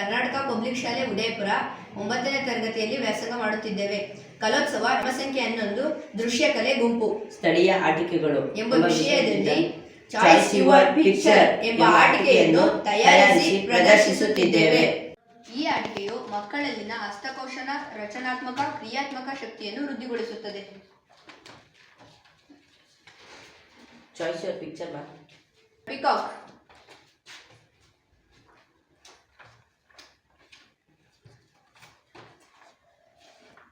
Karnataka public ಶಾಲೆ ಉದಯಪುರ ಒಂಬತ್ತನೇ ತರಗತಿಯಲ್ಲಿ ವ್ಯಾಸಂಗ ಮಾಡುತ್ತಿದ್ದೇವೆ. ಕಲೋತ್ಸವ ಸಂಖ್ಯೆ ಹನ್ನೊಂದು ದೃಶ್ಯ ಕಲೆ ಗುಂಪು. ಸ್ಥಳೀಯ ಆಟಿಕೆಗಳು ಎಂಬ ವಿಷಯದಲ್ಲಿ ಚಾಯ್ಸ್ ಯುವರ್ ಪಿಕ್ಚರ್ ಎಂಬ ಆಟಿಕೆಯನ್ನು ತಯಾರಿಸಿ ಪ್ರದರ್ಶಿಸುತ್ತಿದ್ದೇವೆ. ಈ ಆಟಿಕೆಯು ಮಕ್ಕಳಲ್ಲಿನ ಹಸ್ತಕೋಶನ ರಚನಾತ್ಮಕ ಕ್ರಿಯಾತ್ಮಕ ಶಕ್ತಿಯನ್ನು ವೃದ್ಧಿಗೊಳಿಸುತ್ತದೆ. ಚಾಯ್ಸ್ ಯುವರ್ ಪಿಕ್ಚರ್ ಪಿಕಾಕ್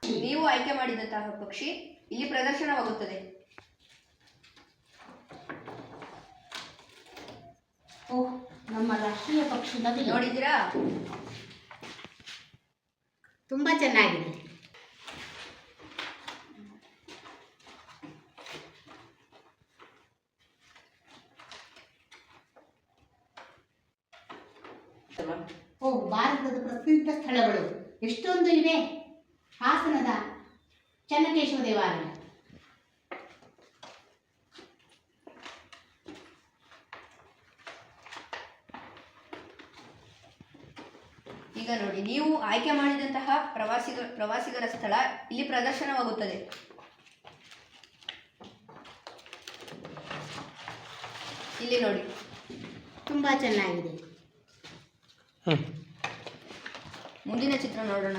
ನೀವು ಆಯ್ಕೆ ಮಾಡಿದಂತಹ ಪಕ್ಷಿ ಇಲ್ಲಿ ಪ್ರದರ್ಶನವಾಗುತ್ತದೆ. ಓಹ್ ನಮ್ಮ ರಾಷ್ಟ್ರೀಯ ಪಕ್ಷಿ ನವಿಲು. ನೋಡಿದ್ದೀರಾ? ತುಂಬಾ ಚೆನ್ನಾಗಿದೆ. ಓ ಭಾರತದ ಪ್ರಸಿದ್ಧ ಸ್ಥಳಗಳು ಎಷ್ಟೊಂದು ಇವೆ. ಹಾಸನದ ಚನ್ನಕೇಶವ ದೇವಾಲಯ. ಈಗ ನೋಡಿ ನೀವು ಆಯ್ಕೆ ಮಾಡಿದಂತಹ ಪ್ರವಾಸಿಗ ಪ್ರವಾಸಿಗರ ಸ್ಥಳ ಇಲ್ಲಿ ಪ್ರದರ್ಶನವಾಗುತ್ತದೆ. ಇಲ್ಲಿ ನೋಡಿ ತುಂಬಾ ಚೆನ್ನಾಗಿದೆ. ಮುಂದಿನ ಚಿತ್ರ ನೋಡೋಣ.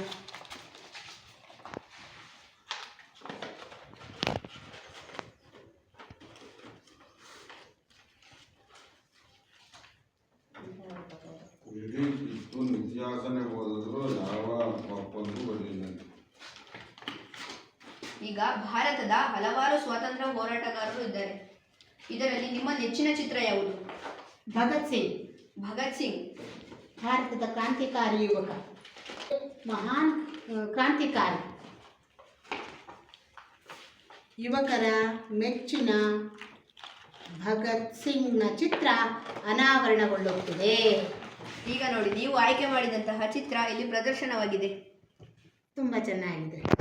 ಇತಿಹಾಸನೇ ಓದಿದ್ರು ಯಾವ ಒಪ್ಪಂದು ಬರಲಿಲ್ಲ ಈಗ ಭಾರತದ ಹಲವಾರು ಸ್ವಾತಂತ್ರ್ಯ ಹೋರಾಟಗಾರರು ಇದ್ದಾರೆ. ಇದರಲ್ಲಿ ನಿಮ್ಮ ನೆಚ್ಚಿನ ಚಿತ್ರ ಯಾವುದು? ಭಗತ್ ಸಿಂಗ್. ಭಗತ್ ಸಿಂಗ್. ಭಾರತದ ಕ್ರಾಂತಿಕಾರಿ ಯುವಕ. ಮಹಾನ್ ಕ್ರಾಂತಿಕಾರಿ. ಯುವಕರ ಮೆಚ್ಚಿನ ಭಗತ್ ಸಿಂಗ್ನ ಚಿತ್ರ ಅನಾವರಣಗೊಳ್ಳುತ್ತಿದೆ. ಈಗ ನೋಡಿ ನೀವು ಆಯ್ಕೆ ಮಾಡಿದಂತಹ ಚಿತ್ರ ಇಲ್ಲಿ ಪ್ರದರ್ಶನವಾಗಿದೆ. ತುಂಬ ಚೆನ್ನಾಗಿದೆ.